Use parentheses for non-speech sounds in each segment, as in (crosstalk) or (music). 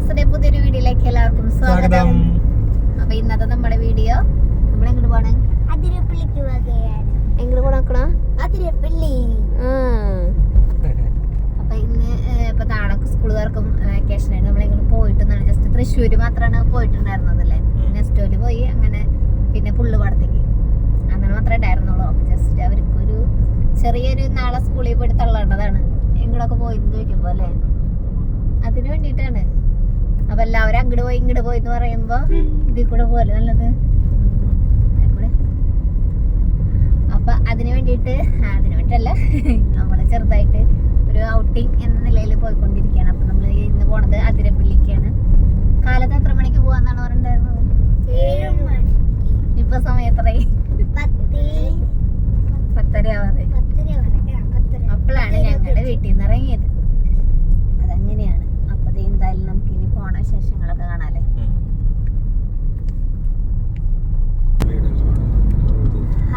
വ്ളോഗ്സിന്റെ പുതിയൊരു വീഡിയോയിലേക്ക് എല്ലാവർക്കും സ്വാഗതം. അപ്പൊ ഇന്നത്തെ നമ്മുടെ വീഡിയോ നമ്മൾ എങ്ങോട്ട് പോണേ? അതിരപ്പള്ളിക്ക് വകയാണ്. എങ്ങോട്ട് പോണക്കണോ അതിരപ്പള്ളി. അപ്പൊ ഇന്ന് ഇപ്പൊ നാളെ സ്കൂൾ തുറക്കും വെക്കേഷൻ ആയിട്ട് പോയിട്ട് പോയിട്ടെന്നാണ് ജസ്റ്റ് തൃശ്ശൂര് മാത്രമാണ് പോയിട്ടുണ്ടായിരുന്നത് അല്ലേ? നെസ്റ്റോൽ പോയി അങ്ങനെ പിന്നെ പുള്ളുപാടത്തേക്ക് അങ്ങനെ മാത്രമേ ഉണ്ടായിരുന്നുള്ളൂ. അപ്പൊ ജസ്റ്റ് അവർക്ക് ഒരു ചെറിയൊരു നാളെ സ്കൂളിൽ പോയിട്ട് തള്ളേണ്ടതാണ്. എങ്ങോട്ടൊക്കെ പോയിരുന്നു ചോദിക്കുമ്പോ അല്ലേ? അതിനു വേണ്ടിയിട്ടാണ്. അപ്പൊ എല്ലാവരും അങ്ങോട്ട് പോയി ഇങ്ങോട്ട് പോയി എന്ന് പറയുമ്പോ ഇതിൽ കൂടെ പോലെ നല്ലത്. അപ്പൊ അതിന് വേണ്ടിയിട്ട് അതിന് വേണ്ടിയിട്ടല്ല നമ്മൾ ചെറുതായിട്ട് ഒരു ഔട്ടിങ് എന്ന നിലയിൽ പോയിക്കൊണ്ടിരിക്കുകയാണ്. അപ്പൊ നമ്മൾ ഇന്ന് പോണത് അതിരപ്പള്ളിക്കാണ്. കാലത്ത് എത്ര മണിക്ക് പോവാന്നാണ് പറഞ്ഞിട്ടുണ്ടായിരുന്നത്? ഇപ്പൊ സമയം എത്രയായി? പത്ത് പത്തര ആവാറ് അപ്പോഴാണ് ഞങ്ങളുടെ വീട്ടിൽ നിന്ന് ഇറങ്ങിയത്. അതങ്ങനെയാണ്. അപ്പൊ എന്തായാലും നമുക്ക് പോണ വിശേഷങ്ങളൊക്കെ കാണാല്ലേ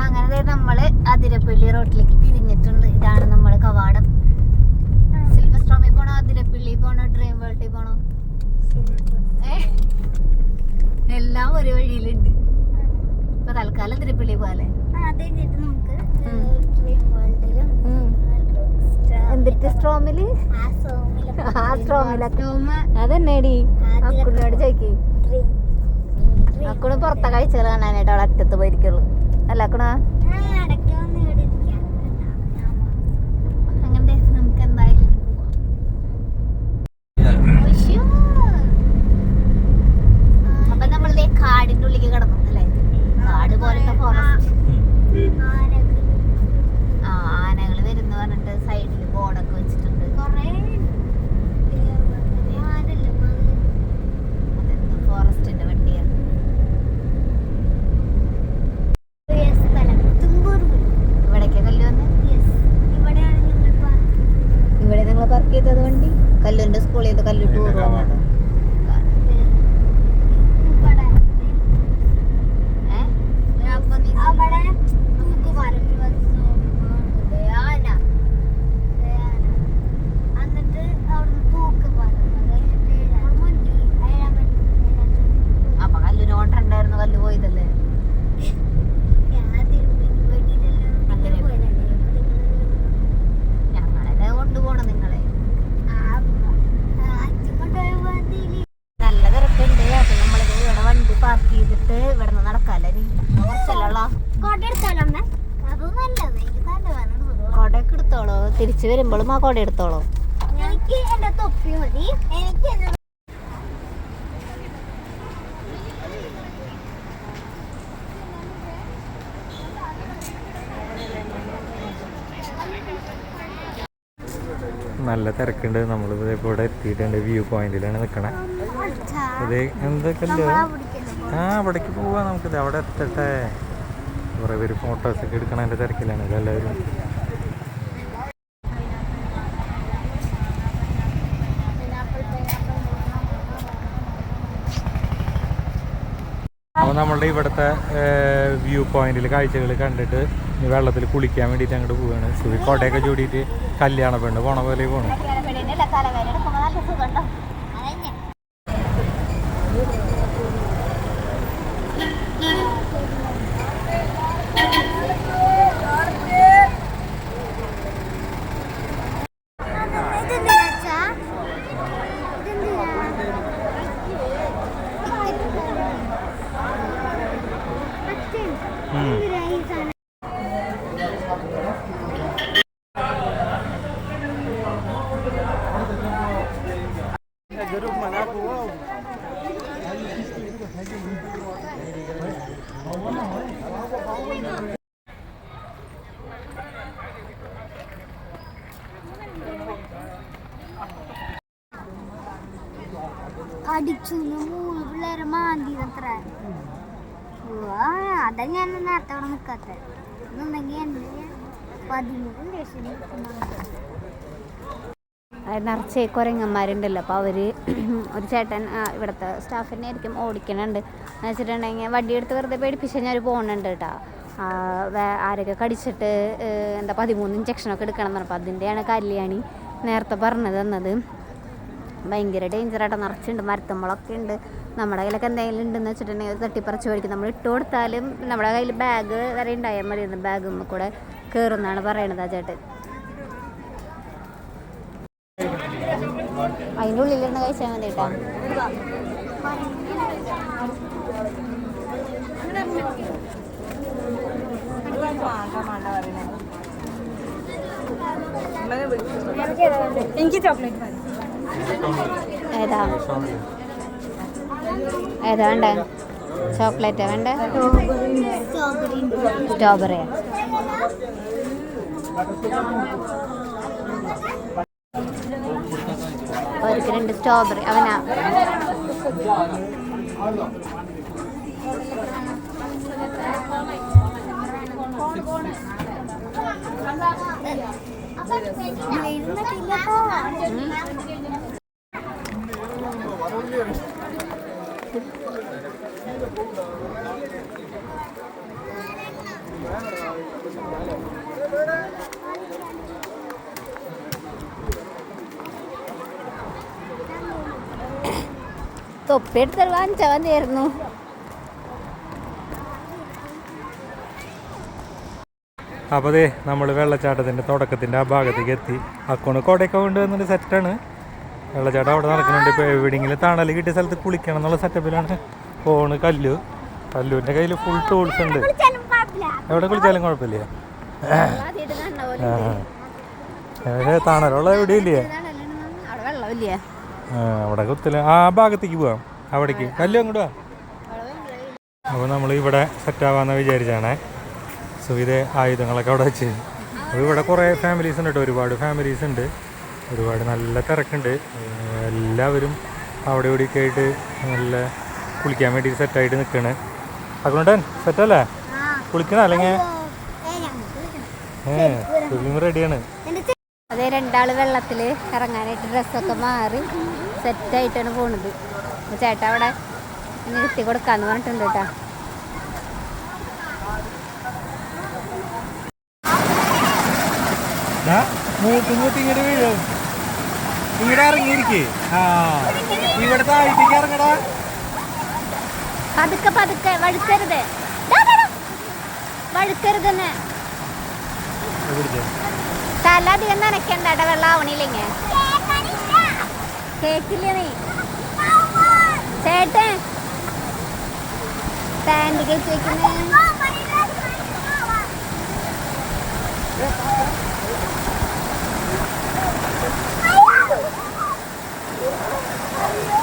അങ്ങനെ ദേ നമ്മൾ അതിരപ്പള്ളി റോട്ടിലേക്ക് തിരിഞ്ഞിട്ടുണ്ട്. ഇതാണ് നമ്മുടെ കവാടം. സിൽവർ സ്ട്രോമിൽ പോണോ? അതിരപ്പള്ളി പോണോ? ഡ്രീം വേൾഡിൽ പോണോ? എല്ലാം ഒരു വഴിയിലുണ്ട്. ഇപ്പൊ തൽക്കാലം തിരുപ്പള്ളി പോലെ ആ, അത് കഴിഞ്ഞിട്ട് നമുക്ക്. ഡ്രീം വേൾഡിലും എന്തിട്ട് സ്ട്രോമിൽ? ആ സ്ട്രോമിലൊക്കെ അതെന്നേടി? അക്കുണ്ണോട് അക്കുണ് പുറത്തെ കാഴ്ചകൾ കാണാനായിട്ട് അവിടെ അറ്റത്ത് പോയിരിക്കുള്ളൂ. അല്ല അക്കുണ ആ ഇടയ്ക്ക് വന്ന് ഇവിടെ ഇരിക്കാം അങ്ങനെ നമുക്ക് എന്തായാലും ഉശ്ശോ. അപ്പൊ നമ്മൾ കാടിന്റെ ഉള്ളിലേക്ക് കിടന്നു അല്ലേ കാട് പോലത്തെ ഫോറസ്റ്റ് ആനകൾ ആ ആനകൾ വരുന്ന പറഞ്ഞിട്ട് സൈഡിൽ ബോർഡൊക്കെ വെച്ചിട്ടുണ്ട് കുറേ ആനല്ല അതെന്തോ ഫോറസ്റ്റിന്റെ വണ്ടിയാണ് സ്ഥലം തുമ്പൂർ ഇവിടേക്ക് കല്ല് വന്ന് യെസ് ഇവിടെയാണ് ഞങ്ങൾ പറഞ്ഞത് ഇവിടെ നിങ്ങൾ പാർക്ക് ചെയ്തത് വണ്ടി കല്ലുന്റെ സ്കൂളിൽ നിന്ന് കല്ലു ടൂർ പോകുന്നത് ഇവിടെ ഏഹ് അപ്പൊ നീ അവിടെ തൂക്കുമരം ദേ ആന ദേ ആന. എന്നിട്ട് അവിടുന്ന് തൂക്കുമരം അത് കഴിഞ്ഞിട്ട് നമ്മുടെ മുന്നിൽ ഏഴാം മണി- അപ്പൊ കല്ലിന് ഓട്ടണ്ടായിരുന്നു കല്ല് പോയതല്ലേ ഞാൻ തിരുപ്പതി പോയിട്ടില്ലല്ലോ. അങ്ങനെ. നിങ്ങൾ പോയതല്ലേ? ഞങ്ങളെ കൊണ്ടുപോണം നിങ്ങളെ ആ, ആ, അച്ഛൻ കൊണ്ടുപോയ പോയതിൽ നല്ല തിരക്കുണ്ട് അപ്പൊ നമ്മളിത് ഇവിടെ വണ്ടി പാർക്ക് ചെയ്തിട്ട് ഇവിടെ നിന്ന് നടക്കാല്ലേ നീ കുറച്ചല്ലോ കൊട എടുത്താലോ അമ്മേ? അത് നല്ലത് എനിക്ക് നല്ല വേണം കൊടയൊക്കെ എടുത്തോളൂ തിരിച്ചു വരുമ്പോഴും ആ കൊട എടുത്തോളൂ. എനിക്ക് എന്റെ തൊപ്പി മതി. എനിക്ക് നല്ല തിരക്കുണ്ട്. നമ്മളിത് ഇവിടെ എത്തിയിട്ടുണ്ട്. വ്യൂ പോയിന്റിലാണ് നിൽക്കണേ ഇത് എന്തൊക്കെയല്ലോ ആ അവിടേക്ക് പോവാ നമുക്കിത് അവിടെ എത്തട്ടെ. കുറേ പേര് ഫോട്ടോസൊക്കെ എടുക്കണതിന്റെ തിരക്കിലാണ്. എല്ലാവരും അപ്പോൾ നമ്മളുടെ ഇവിടുത്തെ വ്യൂ പോയിന്റിൽ കാഴ്ചകൾ കണ്ടിട്ട് ഇനി വെള്ളത്തിൽ കുളിക്കാൻ വേണ്ടിയിട്ട് അങ്ങോട്ട് പോവുകയാണ് സുഖി കോട്ടയൊക്കെ ചൂടിയിട്ട് കല്യാണ പോണ പോലെ പോകണം മൂന്ന് പിള്ളേരെ മാന്തി അതാ ഞാൻ നേരത്തെ അവിടെ നിൽക്കാത്ത എന്നുണ്ടെങ്കിൽ നിറച്ച് കുരങ്ങന്മാരുണ്ടല്ലോ. അപ്പോൾ അവർ ഒരു ചേട്ടൻ ഇവിടത്തെ സ്റ്റാഫിനെ ആയിരിക്കും ഓടിക്കണുണ്ട്. എന്ന് വെച്ചിട്ടുണ്ടെങ്കിൽ വടിയെടുത്ത് വെറുതെ പേടിപ്പിച്ച് കഴിഞ്ഞാൽ അവർ പോകുന്നുണ്ട് കേട്ടോ. ആരൊക്കെ കടിച്ചിട്ട് എന്താ പതിമൂന്ന് ഇഞ്ചക്ഷനൊക്കെ എടുക്കണം എന്ന് പറഞ്ഞപ്പോൾ അതിന്റെയാണ് കല്യാണി നേരത്തെ പറഞ്ഞു തന്നത്. ഭയങ്കര ഡേഞ്ചറായിട്ട് നിറച്ചുണ്ട് മരത്തുമ്പളൊക്കെ ഉണ്ട്. നമ്മുടെ കയ്യിലൊക്കെ എന്തെങ്കിലും ഉണ്ടെന്ന് വെച്ചിട്ടുണ്ടെങ്കിൽ തട്ടിപ്പറിച്ച് മേടിക്കും. നമ്മൾ ഇട്ട് കൊടുത്താലും നമ്മുടെ കയ്യിൽ ബാഗ് വരെ ഉണ്ടായാൽ മതി ബാഗും കൂടെ കയറുന്നതാണ് പറയണത് ആ ചേട്ടൻ. അതിന്റെ ഉള്ളിലിരുന്ന് കഴിച്ചാൽ മതി കേട്ടോ. എനിക്ക് ചോക്ലേറ്റ് മതി. ഏതാ? ഏതാ വേണ്ട? ചോക്ലേറ്റാ വേണ്ട? സ്ട്രോബെറിയാ അവർക്ക് രണ്ട് സ്ട്രോബെറി. അവനാ. തൊപ്പി എടുത്ത് വാങ്ങിച്ച വന്നിരുന്നു അപ്പോൾ അതെ നമ്മൾ വെള്ളച്ചാട്ടത്തിന്റെ തുടക്കത്തിന്റെ ആ ഭാഗത്തേക്ക് എത്തി. അക്കോണ് കോടയൊക്കെ കൊണ്ടുവന്നിട്ട് സെറ്റാണ് വെള്ളച്ചാട്ടം അവിടെ നടക്കുന്നുണ്ട്. ഇപ്പോൾ എവിടെയെങ്കിലും തണൽ കിട്ടിയ സ്ഥലത്ത് കുളിക്കണം എന്നുള്ള സെറ്റപ്പിലാണ് ഫോണ് കല്ലു. കല്ലുവിന്റെ കയ്യിൽ ഫുൾ ടൂൾസ് ഉണ്ട്. എവിടെ കുളിച്ചാലും കുഴപ്പമില്ല. തണലുള്ള എവിടെയില്ലേ അവിടെ കുത്തില്ല ആ ഭാഗത്തേക്ക് പോവാം. അവിടേക്ക്. കല്ലു അങ്ങോട്ട് വാ. അപ്പോൾ നമ്മൾ ഇവിടെ സെറ്റാവാന്ന് വിചാരിച്ചാണേ. സോ ഇത് ആയുധങ്ങളൊക്കെ അവിടെ വെച്ച്. അപ്പോൾ ഇവിടെ കുറേ ഫാമിലീസ് ഉണ്ട് കേട്ടോ. ഒരുപാട് ഫാമിലീസ് ഉണ്ട്. ഒരുപാട് നല്ല തിരക്കുണ്ട്. എല്ലാവരും അവിടെ ഇവിടെയൊക്കെ ആയിട്ട് നല്ല കുളിക്കാൻ വേണ്ടി സെറ്റായിട്ട് നിൽക്കണ് അതുകൊണ്ട് സെറ്റല്ലേ കുളിക്കണ അല്ലെങ്കിൽ? ഏ സ്വിമ്മിങ് റെഡിയാണ് അതെ രണ്ടാൾ വെള്ളത്തിൽ ഇറങ്ങാനായിട്ട് ഡ്രസ്സൊക്കെ മാറി. സെറ്റായിട്ടാണ് പോണത്. ചേട്ടാ അവിടെ നിർത്തി കൊടുക്കാന്ന് പറഞ്ഞിട്ടുണ്ട് കേട്ടാ. ഇങ്ങോട്ട് ഇറങ്ങിയിരിക്കേ. ആ ഇവിടെ ഇറങ്ങടാ. പതുക്കെ പതുക്കെ വഴുക്കരുത്. തല അധികം നനയ്ക്കണ്ട വെള്ളം ആവണില്ലെങ്കിൽ കേക്കില്ല നീ? ചേട്ടൻ. പാന്റ് കയറ്റി വെക്കുന്നേ ആ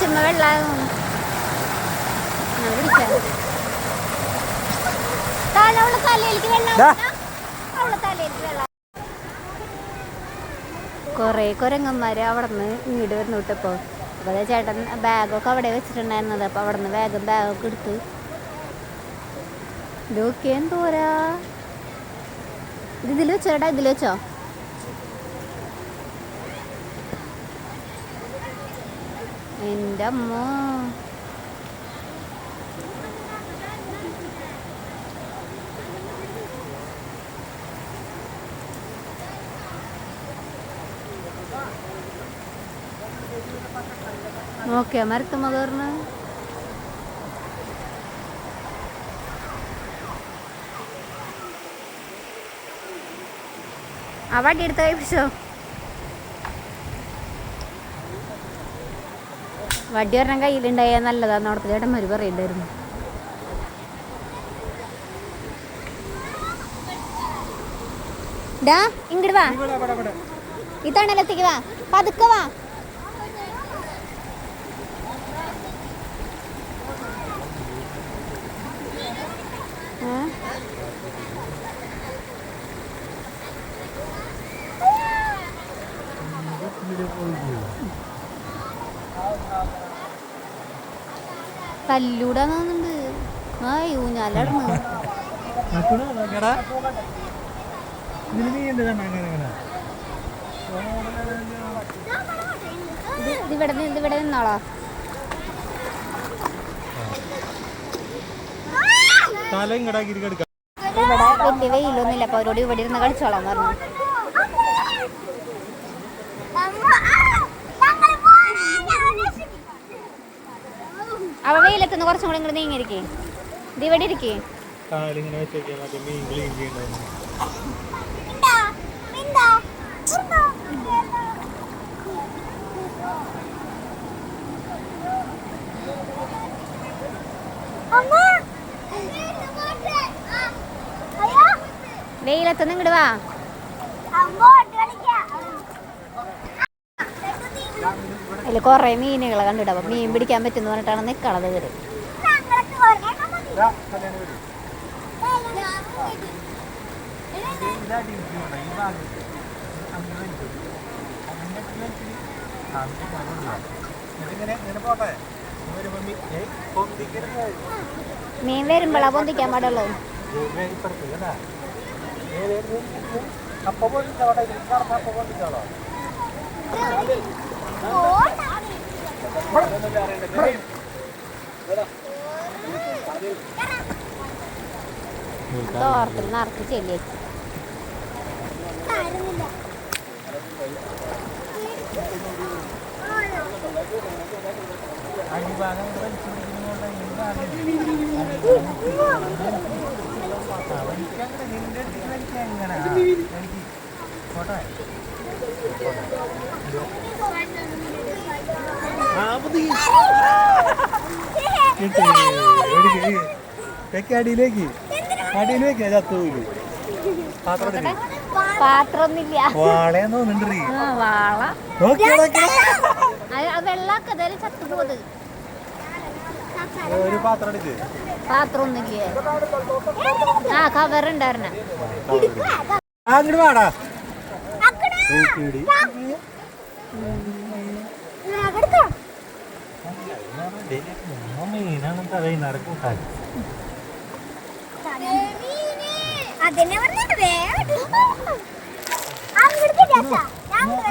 വാച്ചുമ്മ വെള്ളം ഞാൻ പിടിക്കാം താഴെ അവളെ തലയിലേക്ക് വെള്ളം ദാ. വീണാ, അവളെ തലയിലേക്ക് വെള്ളം. കുറേ കുരങ്ങന്മാര് അവിടെ നിന്ന് ഇങ്ങോട്ട് വരുന്നു വിട്ടപ്പോൾ അപ്പോൾ ചേട്ടൻ ബാഗൊക്കെ അവിടെ വെച്ചിട്ടുണ്ടായിരുന്നത്. അപ്പോൾ അവിടെ നിന്ന് വേഗം ബാഗൊക്കെ എടുത്ത്. ഇതൊക്കെ എന്തോരാ? ഇത് ഇതിൽ വെച്ചോ ചേട്ടാ ഇതിൽ വെച്ചോ? എന്റെ അമ്മ ഓക്കെ മരത്തുമ്മ കയറുന്നു ആ വടി എടുത്ത് വടി ഒരെണ്ണം കയ്യിലുണ്ടായാൽ നല്ലതാന്ന് അവിടുത്തെ ചേട്ടന്മാർ പറയണ്ടായിരുന്നു. ഡാ ഇങ്ങോട്ട് വാ. ഈ തണലത്തേക്ക് വാ. പതുക്കെ വാ. ഏ? കല്ലൂടാ തോന്നുന്നുണ്ട് ആ ഊഞ്ഞാലടന്ന് ഇതിന് നീ എന്ത് കണ്ട അങ്ങനെ അങ്ങനെ ഇത് ഇതിവിടെ നിന്ന് ഇതിവിടെ നിന്നോളോ. തല ഇങ്ങടാക്കി എടുക്കാം. ഇവിടെ വലിയ വെയിലൊന്നുമില്ല അപ്പൊ അവരോട് ഇവിടെ ഇരുന്ന് കളിച്ചോളാം പറഞ്ഞു. അവ വെയിലത്തുനിന്ന് കുറച്ചും കൂടെ ഇങ്ങോട്ട് നീങ്ങിയിരിക്കേ ഇത് ഇവിടെ ഇരിക്കേ കാലിങ്ങനെ വെച്ചേക്കാൻ മറ്റേ മീൻ ക്ലീൻ ചെയ്യണ്ടായിരുന്നു വെയിലത്തുനിന്ന് ഇങ്ങോട്ട് വാ അതിൽ കുറേ മീനുകളെ കണ്ടിട്ട് അപ്പം മീൻ പിടിക്കാൻ പറ്റുമെന്ന് പറഞ്ഞിട്ടാണ് നിൽക്കണത് ഇവർ. മീൻ വരുമ്പോഴാ പൊന്തിക്കാൻ പാടുള്ളൂ. അപ്പൊ പൊന്നിച്ചോളോ തോർത്തിൽ നിറച്ച് ചെല്ലി? അടിഭാഗം വലിച്ചിരിക്കുന്നതുകൊണ്ട് (laughs) അടിയിലേക്ക്. അടിയിലേക്ക് പാത്രം. പാത്രമൊന്നുമില്ല. വാളയെന്ന് തോന്നുന്നുണ്ട് വാള. വെള്ളമൊക്കെ ഒരു പാത്രം എടുക്ക്. ആ കവർ ഉണ്ടായിരുന്ന. അങ്ങോട്ട് വാടാ.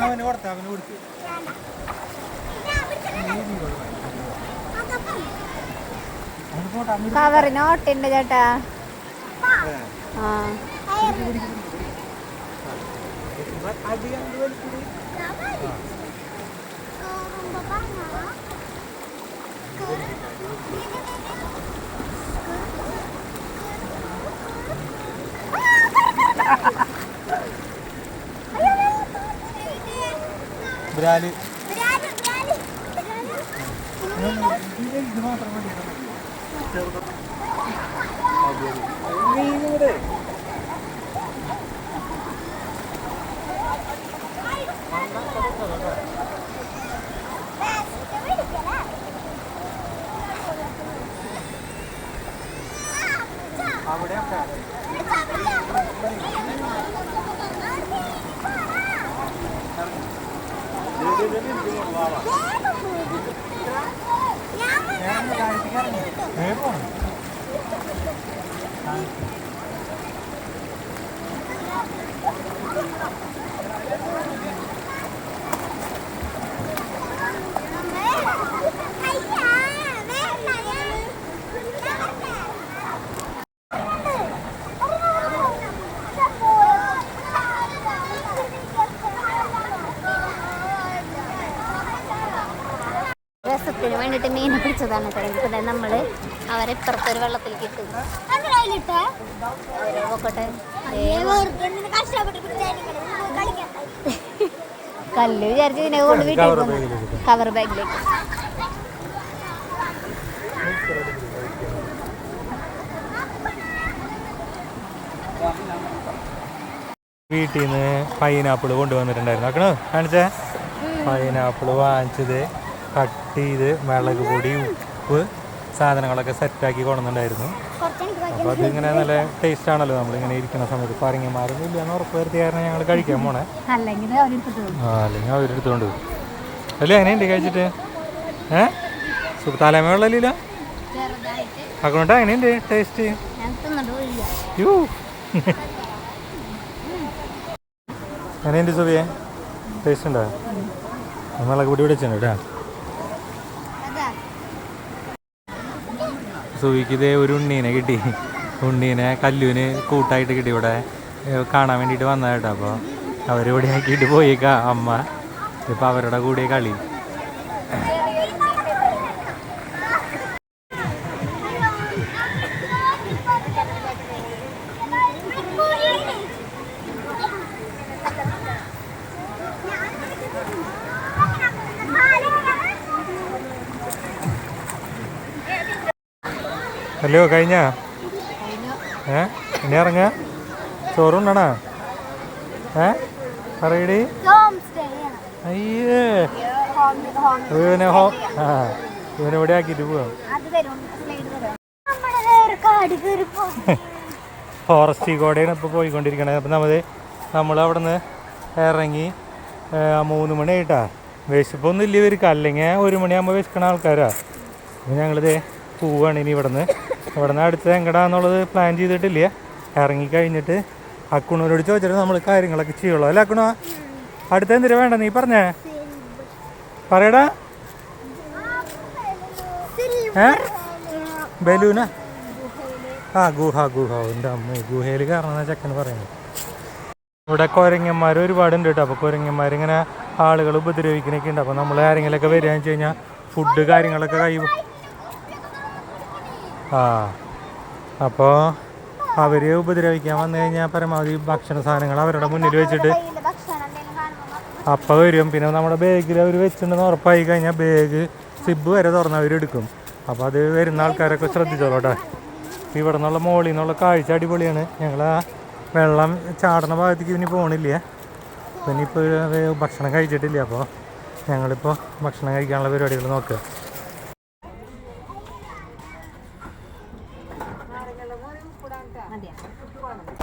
അവന് കൊടുത്ത അവന് കൊടുത്തു കവറിന് ഓട്ടുണ്ട് ചേട്ടാ. ആ. വലിച്ചിടി ബ്രാൽ. ഇത് മാത്രം മതി മീനൂടെ അവിടെയൊക്കെ ഏ പോണം രസത്തിന് മീൻ പിടിച്ചതാണ് കേട്ടോ നമ്മൾ അവരെ ഇപ്പുറത്തൊരു വെള്ളത്തിലേക്ക് ഇട്ടു നോക്കട്ടെ. കല്ല് വിചാരിച്ച് ഇതിനെ കൊണ്ട് വീട്ടിൽ പോന്നു. കവർ ബാഗിലേക്ക് വീട്ടിൽ നിന്ന് പൈനാപ്പിൾ കൊണ്ടുവന്നിട്ടുണ്ടായിരുന്നു. ആക്കണോ കാണിച്ചേ? പൈനാപ്പിൾ വാങ്ങിച്ചത് കട്ട് ചെയ്ത് മുളക് പൊടി ഉപ്പ് സാധനങ്ങളൊക്കെ സെറ്റാക്കി കൊണ്ടുണ്ടായിരുന്നു അപ്പോൾ അതിങ്ങനെ നല്ല ടേസ്റ്റ് ആണല്ലോ നമ്മളിങ്ങനെ ഇരിക്കുന്ന സമയത്ത്. പറങ്ങന്മാരൊന്നും ഇല്ലയെന്ന് ഉറപ്പ് വരുത്തിയ കാരണം ഞങ്ങൾ കഴിക്കാൻ പോണേ. അല്ലെങ്കിൽ അവരെടുത്തോണ്ട് അല്ലേ എങ്ങനെയുണ്ട് കഴിച്ചിട്ട്? ഏ? തലമ വെള്ളമില്ല അതുകൊണ്ട് എങ്ങനെയുണ്ട് ടേസ്റ്റ് യൂ എങ്ങനെയുണ്ട് സുബിയെ? ടേസ്റ്റ് ഉണ്ടോ? നമ്മളൊക്കെ കൂടി വിളിച്ചിട്ടുണ്ട് കേട്ടോ അതാ സുബിക്ക് ഇതേ ഒരു ഉണ്ണീനെ കിട്ടി. ഉണ്ണീനെ കല്ലുവിന് കൂട്ടായിട്ട് കിട്ടി. ഇവിടെ കാണാൻ വേണ്ടിയിട്ട് വന്നതായിട്ടോ അപ്പോൾ അവരിവിടെ ആക്കിയിട്ട് പോയിക്കാം അമ്മ. ഇപ്പം അവരുടെ കൂടെ കളി. ഹലോ കഴിഞ്ഞ? ഏ? ഇനി ഇറങ്ങ. ചോറുണ്ടണ ഏ? പറയടി. അയ്യേ. ഇവനെ ഹോ ആ ഇവനെ ഇവിടെ ആക്കിയിട്ട് പോവാം. ഫോറസ്റ്റ് കൂടെയാണ് ഇപ്പോൾ പോയിക്കൊണ്ടിരിക്കണത് അപ്പം നമ്മൾ നമ്മൾ അവിടെ നിന്ന് ഇറങ്ങി മൂന്ന് മണി ആയിട്ടാ. വിശപ്പൊന്നും ഇല്ല ഇവർക്ക്. അല്ലെങ്കിൽ ഒരു മണിയാകുമ്പോൾ വിശക്കണ ആൾക്കാരാ. അപ്പം ഞങ്ങളിത് പോവുകയാണ് ഇനി ഇവിടെ നിന്ന് ഇവിടെ നിന്ന് അടുത്ത് എങ്ങടാന്നുള്ളത് പ്ലാൻ ചെയ്തിട്ടില്ല. ഇറങ്ങി കഴിഞ്ഞിട്ട് അക്കുണൂരോട് ചോദിച്ചിട്ട് നമ്മൾ കാര്യങ്ങളൊക്കെ ചെയ്യുള്ളൂ. അല്ല അക്കുണോ? അടുത്ത എന്തിനാ വേണ്ട നീ പറഞ്ഞേ? പറയടാ. ഏ? ബലൂന? ആ ഗുഹ ഗുഹ. എന്റെ അമ്മ ഗുഹയിൽ കയറണമെന്ന ചെക്കൻ പറയുന്നത്. ഇവിടെ കുരങ്ങന്മാർ ഒരുപാടുണ്ട് കേട്ടോ. അപ്പോൾ കൊരങ്ങന്മാരിങ്ങനെ ആളുകൾ ഉപദ്രവിക്കണൊക്കെ ഉണ്ട്. അപ്പോൾ നമ്മൾ ആരെങ്കിലുമൊക്കെ വരികയെന്ന് വെച്ച് കഴിഞ്ഞാൽ ഫുഡ് കാര്യങ്ങളൊക്കെ കൈ ആ. അപ്പോൾ അവരെ ഉപദ്രവിക്കാൻ വന്നു കഴിഞ്ഞാൽ പരമാവധി ഭക്ഷണ സാധനങ്ങൾ അവരുടെ മുന്നിൽ വെച്ചിട്ട് കയ്യിൽ ഭക്ഷണം എന്തെങ്കിലും കാണുമ്പോൾ അപ്പം വരും. പിന്നെ നമ്മുടെ ബാഗിൽ അവർ വെച്ചിട്ടുണ്ടെന്ന് ഉറപ്പായി കഴിഞ്ഞാൽ ബാഗ് സിബ് വരെ തുറന്ന് അവരെടുക്കും അപ്പോൾ അത് വരുന്ന ആൾക്കാരൊക്കെ ശ്രദ്ധിച്ചോളൂ ഇവിടെ നിന്നുള്ള മോളിൽ നിന്നുള്ള കാഴ്ച അടിപൊളിയാണ്. ഞങ്ങൾ വെള്ളം ചാടുന്ന ഭാഗത്തേക്ക് ഇനി പോകണില്ല പിന്നെ ഇപ്പോൾ ഭക്ഷണം കഴിച്ചിട്ടില്ല. അപ്പോൾ ഞങ്ങളിപ്പോൾ ഭക്ഷണം കഴിക്കാനുള്ള പരിപാടികൾ നോക്കുക മതിയോ?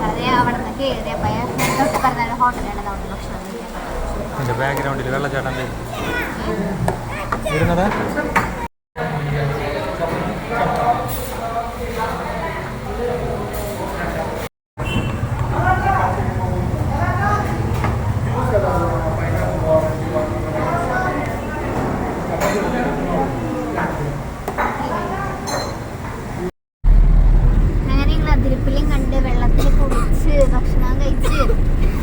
അതെ അവിടെ നിന്ന് കയറിയപ്പോ തൊട്ട് പറഞ്ഞ ഹോട്ടലാണ് അവിടെ ഭക്ഷണം കഴിക്കാൻ എന്റെ ബാക്ക്ഗ്രൗണ്ടിൽ വെള്ളച്ചാട്ടം വരുന്നതാ അങ്ങനെ ഞങ്ങൾ അതിരിപ്പിലും കണ്ട് വെള്ളത്തിൽ കുളിച്ച് ഭക്ഷണം കഴിച്ച്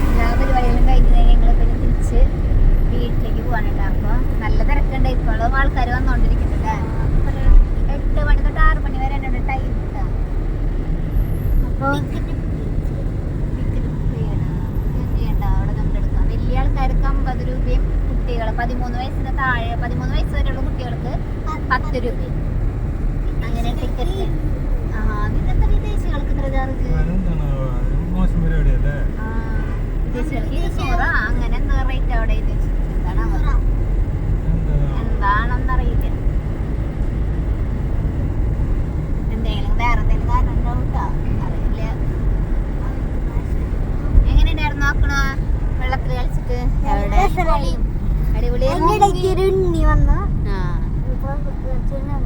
എല്ലാ പരിപാടികളും കഴിഞ്ഞ് ഞങ്ങൾ പിന്നെ തിരിച്ച് വീട്ടിലേക്ക് പോകാനുണ്ട് അപ്പോൾ നല്ല തിരക്കുണ്ട് ഇപ്പോഴും ആൾക്കാർ വന്നുകൊണ്ടിരിക്കുന്നുണ്ട് എട്ട് മണി തൊട്ട് ആറ് മണി വരെ എന്നോട് ടൈം കിട്ടാം അപ്പോൾ ചെയ്യണ്ട അവിടെ നമുക്ക് എടുക്കാം വലിയ ആൾക്കാർക്ക് അമ്പത് രൂപയും കുട്ടികൾ പതിമൂന്ന് വയസ്സിന് താഴെ പതിമൂന്ന് വയസ്സ് വരെയുള്ള കുട്ടികൾക്ക് പത്ത് രൂപയും അങ്ങനെ ടിക്കറ്റ് ആ ഇതെന്താ വിദേശികൾക്ക് ഇത്ര ചാർജ് മോശം പരിപാടിയല്ലേ ആ, വിദേശികൾക്ക് ഇരുന്നൂറാ അങ്ങനെ എന്താ റേറ്റ് അവിടെ എഴുതി വെച്ചിട്ടുണ്ട്. എന്താണാവോ? എന്താണെന്നറിയില്ല എന്തെങ്കിലും വേറെ എന്തെങ്കിലും കാരണം ഉണ്ടാവും ട്ടോ. അറിയില്ല എങ്ങനെയുണ്ടായിരുന്നു നോക്കണ വെള്ളത്തിൽ കളിച്ചിട്ട് എവിടെ അടിപൊളിയായിരുന്നു ഇടയ്ക്ക് ഒരു ഉണ്ണി വന്നു ആ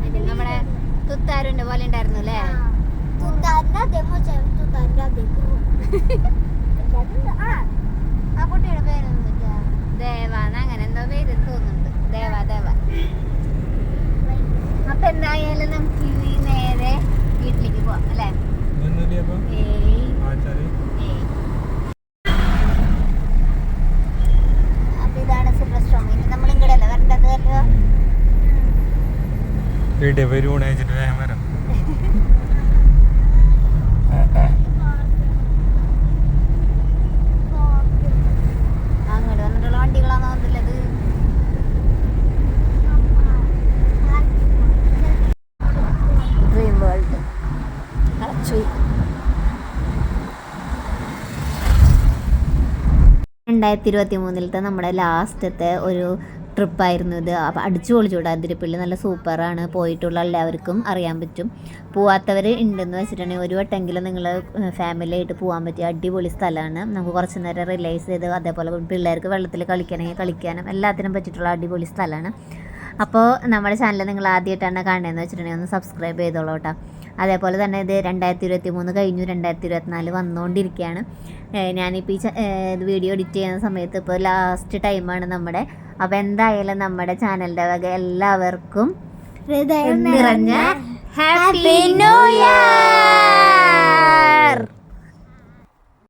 ഇത് നമ്മുടെ തുത്താരുന്റെ പോലെ ഉണ്ടായിരുന്നു അല്ലേ തുത്താറിന്റെ അതേ മോശം തുത്താറിന്റെ അതേ ആ ആ കുട്ടിയുടെ പേരൊന്നും വെച്ചാ ദേവാന്ന് അങ്ങനെ എന്തോ പേര് തോന്നുന്നുണ്ട് ദേവ ദേവ അപ്പൊ എന്തായാലും നമുക്ക് ഇനി നേരെ വീട്ടിലേക്ക് പോവാം അല്ലേ ഏയ് ഏയ് അപ്പൊ ഇതാണ് സിൽവർ സ്ട്രോങ് ഇനി നമ്മൾ ഇങ്ങടല്ല വരേണ്ടത് അല്ലോ വീട്ടിൽ പേര് ഊണ് കഴിച്ചിട്ട് വേഗം വരാം. രണ്ടായിരത്തി ഇരുപത്തി മൂന്നിലത്തെ നമ്മുടെ ലാസ്റ്റത്തെ ഒരു ട്രിപ്പായിരുന്നു ഇത്. അപ്പോൾ അടിച്ചു പൊളിച്ചൂടെ അതിരപ്പള്ളി നല്ല സൂപ്പറാണ്. പോയിട്ടുള്ള എല്ലാവർക്കും അറിയാൻ പറ്റും. പോവാത്തവർ ഉണ്ടെന്ന് വെച്ചിട്ടുണ്ടെങ്കിൽ ഒരു വട്ടെങ്കിലും നിങ്ങൾ ഫാമിലിയായിട്ട് പോകാൻ പറ്റിയ അടിപൊളി സ്ഥലമാണ് നമുക്ക് കുറച്ച് നേരം റിലൈസ് ചെയ്ത് അതേപോലെ പിള്ളേർക്ക് വെള്ളത്തിൽ കളിക്കണമെങ്കിൽ കളിക്കാനും എല്ലാത്തിനും പറ്റിയിട്ടുള്ള അടിപൊളി സ്ഥലമാണ് അപ്പോൾ നമ്മുടെ ചാനൽ നിങ്ങൾ ആദ്യമായിട്ടാണ് കാണുന്നതെന്ന് വെച്ചിട്ടുണ്ടെങ്കിൽ ഒന്ന് സബ്സ്ക്രൈബ് ചെയ്തോളൂ കേട്ടോ. അതേപോലെ തന്നെ ഇത് രണ്ടായിരത്തി ഇരുപത്തി മൂന്ന് കഴിഞ്ഞു രണ്ടായിരത്തി ഇരുപത്തിനാല് വന്നുകൊണ്ടിരിക്കുകയാണ് ഞാനിപ്പോൾ ഈ വീഡിയോ എഡിറ്റ് ചെയ്യുന്ന സമയത്ത് ഇപ്പോൾ ലാസ്റ്റ് ടൈമാണ് നമ്മുടെ. അപ്പോൾ എന്തായാലും നമ്മുടെ ചാനലിന്റെ വക എല്ലാവർക്കും ഹൃദയം നിറഞ്ഞ ഹാപ്പി ന്യൂ ഇയർ